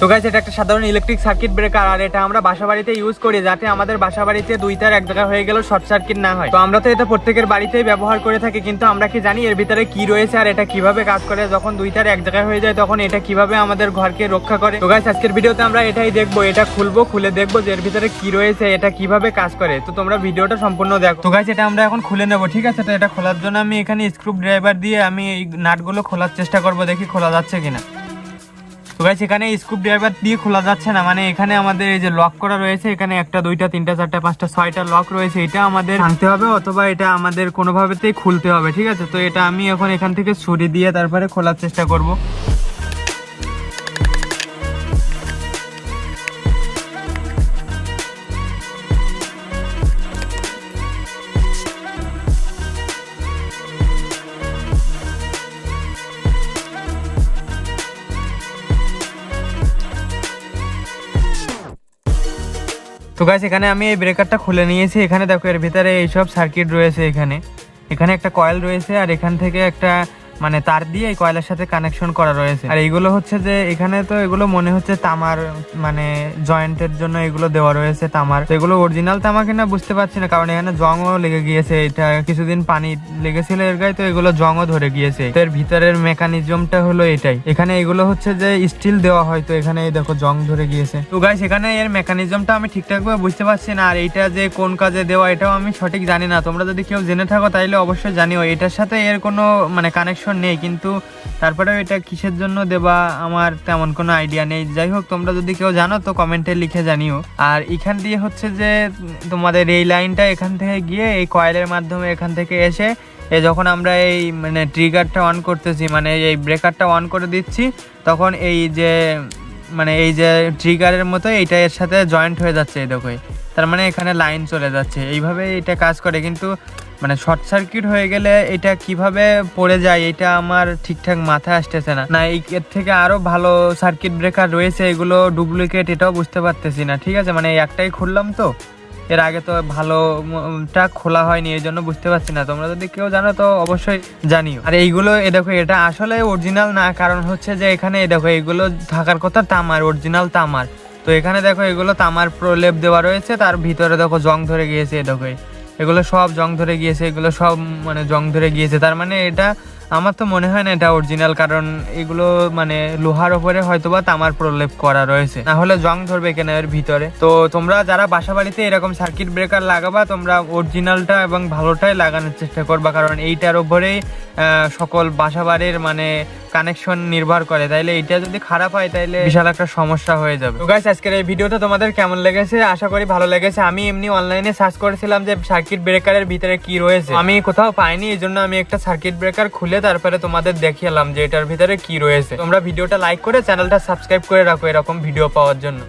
তো গাইস এটা একটা সাধারণ ইলেকট্রিক সার্কিট ব্রেকার আর এটা আমরা বাসা বাড়িতে ইউজ করি যাতে আমাদের বাসা বাড়িতে দুই তার এক জায়গা হয়ে গেলেও শর্ট সার্কিট না হয়। তো আমরা তো এটা প্রত্যেকের বাড়িতেই ব্যবহার করে থাকি, কিন্তু আমরা কি জানি এর ভিতরে কি রয়েছে আর এটা কীভাবে কাজ করে। যখন দুই তার এক জায়গায় হয়ে যায়, তখন এটা কীভাবে আমাদের ঘরকে রক্ষা করে। তো গাইস আজকের ভিডিওতে আমরা এটাই দেখব, এটা খুলবো, খুলে দেখব যে এর ভিতরে কি রয়েছে, এটা কীভাবে কাজ করে। তো তোমরা ভিডিওটা সম্পূর্ণ দেখো। তো গাইস এটা আমরা এখন খুলে নেব, ঠিক আছে? তো এটা খোলার জন্য আমি এখানে স্ক্রু ড্রাইভার দিয়ে আমি এই নাটগুলো খোলার চেষ্টা করব, দেখি খোলা যাচ্ছে কিনা। তো গাইস এখানে স্কুপ ড্রাইভার দিয়ে খোলা যাচ্ছে না। মানে এখানে আমাদের এই যে লক করা রয়েছে, এখানে একটা, দুইটা, তিনটা, চারটা, পাঁচটা, ছয়টা লক রয়েছে। এটা আমাদের আনতে হবে অথবা এটা আমাদের কোনোভাবেতেই খুলতে হবে, ঠিক আছে? তো এটা আমি এখন এখান থেকে ছুরি দিয়ে তারপরে খোলার চেষ্টা করব। তো গাছ এখানে আমি এই ব্রেকারটা খুলে নিয়েছি। এখানে দেখো, এর ভিতরে এইসব সার্কিট রয়েছে এখানে। এখানে একটা কয়েল রয়েছে আর এখান থেকে একটা মানে তার দিয়ে কয়েলের সাথে কানেকশন করা রয়েছে। আর এইগুলো হচ্ছে যে, এখানে তো এগুলো মনে হচ্ছে তামার মানে জয়েন্টের জন্য এগুলো দেওয়া রয়েছে তামার। এগুলো অরিজিনাল তামা কিনা বুঝতে পারছি না, কারণ এখানে জংও লেগে গিয়েছে। এটা কিছুদিন পানি লেগেছিল এর গায়ে, তো এগুলো জংও ধরে গিয়েছে। এর ভিতরের মেকানিজমটা হলো এটাই। এখানে এগুলো হচ্ছে যে স্টিল দেওয়া হয়, তো এখানে দেখো জং ধরে গিয়েছে। তো গাইস এখানে এর মেকানিজমটা আমি ঠিকঠাক ভাবে বুঝতে পারছি না, আর এটা যে কোন কাজে দেওয়া, এটাও আমি সঠিক জানি না। তোমরা যদি কেউ জেনে থাকো, তাইলে অবশ্যই জানিও। এটার সাথে এর কোনো মানে কানেকশন নেই, কিন্তু তারপরেও এটা কিসের জন্য দেবা আমার তেমন কোনো আইডিয়া নেই। যাই হোক, তোমরা যদি কেউ জানো তো কমেন্টে লিখে জানিও। আর এখান দিয়ে হচ্ছে যে, তোমাদের এই লাইনটা এখান থেকে গিয়ে এই কয়েলের মাধ্যমে এখান থেকে এসে, এ যখন আমরা এই মানে ট্রিগারটা অন করতেছি মানে এই ব্রেকারটা অন করে দিচ্ছি, তখন এই যে মানে এই যে ট্রিগারের মতো এইটা এর সাথে জয়েন্ট হয়ে যাচ্ছে, এই দেখো। তার মানে এখানে লাইন চলে যাচ্ছে। এইভাবে এটা কাজ করে, কিন্তু মানে শর্ট সার্কিট হয়ে গেলে এটা কীভাবে পড়ে যায়, এটা আমার ঠিকঠাক মাথায় আসতেছে না। না, এই এর থেকে আরও ভালো সার্কিট ব্রেকার রয়েছে, এগুলো ডুপ্লিকেট, এটাও বুঝতে পারতেছি না। ঠিক আছে? মানে একটাই খুললাম তো। এর আগে তো ভালোটা খোলা হয়নি, এই জন্য বুঝতে পারছি না। তোমরা যদি কেউ জানো তো অবশ্যই জানিও। আর এইগুলো, এ দেখো, এটা আসলে অরিজিনাল না, কারণ হচ্ছে যে এখানে, এ দেখো, এগুলো থাকার কথা তামার অরিজিনাল তামার। তো এখানে দেখো, এগুলো তামার প্রলেপ দেওয়া রয়েছে, তার ভিতরে দেখো, জং ধরে গিয়েছে, এ দেখো এগুলো সব জং ধরে গিয়েছে এগুলো সব মানে জং ধরে গিয়েছে। তার মানে এটা আমার তো মনে হয় না এটা অরিজিনাল কারণ এগুলো মানে লোহার ওপরে হয়তোবা তামার প্রলেপ করা রয়েছে। না হলে জং ধরবে কেন এর ভিতরে? তো তোমরা যারা বাসা বাড়িতে এরকম সার্কিট ব্রেকার লাগাবা, তোমরা অরিজিনালটা এবং ভালোটাই লাগানোর চেষ্টা করবা, কারণ এইটার উপরেই সকল বাসা বাড়ির মানে কানেকশন নির্ভর করে। তাইলে এটা যদি খারাপ হয়, তাইলে বিশাল একটা সমস্যা হয়ে যাবে। তো গাইস আজকের এই ভিডিওটা তোমাদের কেমন লেগেছে? আশা করি ভালো লেগেছে। আমি এমনি অনলাইনে সার্চ করেছিলাম যে সার্কিট ব্রেকারের ভিতরে কি রয়েছে। আমি কোথাও পাইনি এই জন্য আমি একটা সার্কিট ব্রেকার খুলে তারপরে তোমাদের দেখিয়েলাম যে এটার ভিতরে কি রয়েছে। তোমরা ভিডিওটা লাইক করে চ্যানেলটা সাবস্ক্রাইব করে রাখো এরকম ভিডিও পাওয়ার জন্য।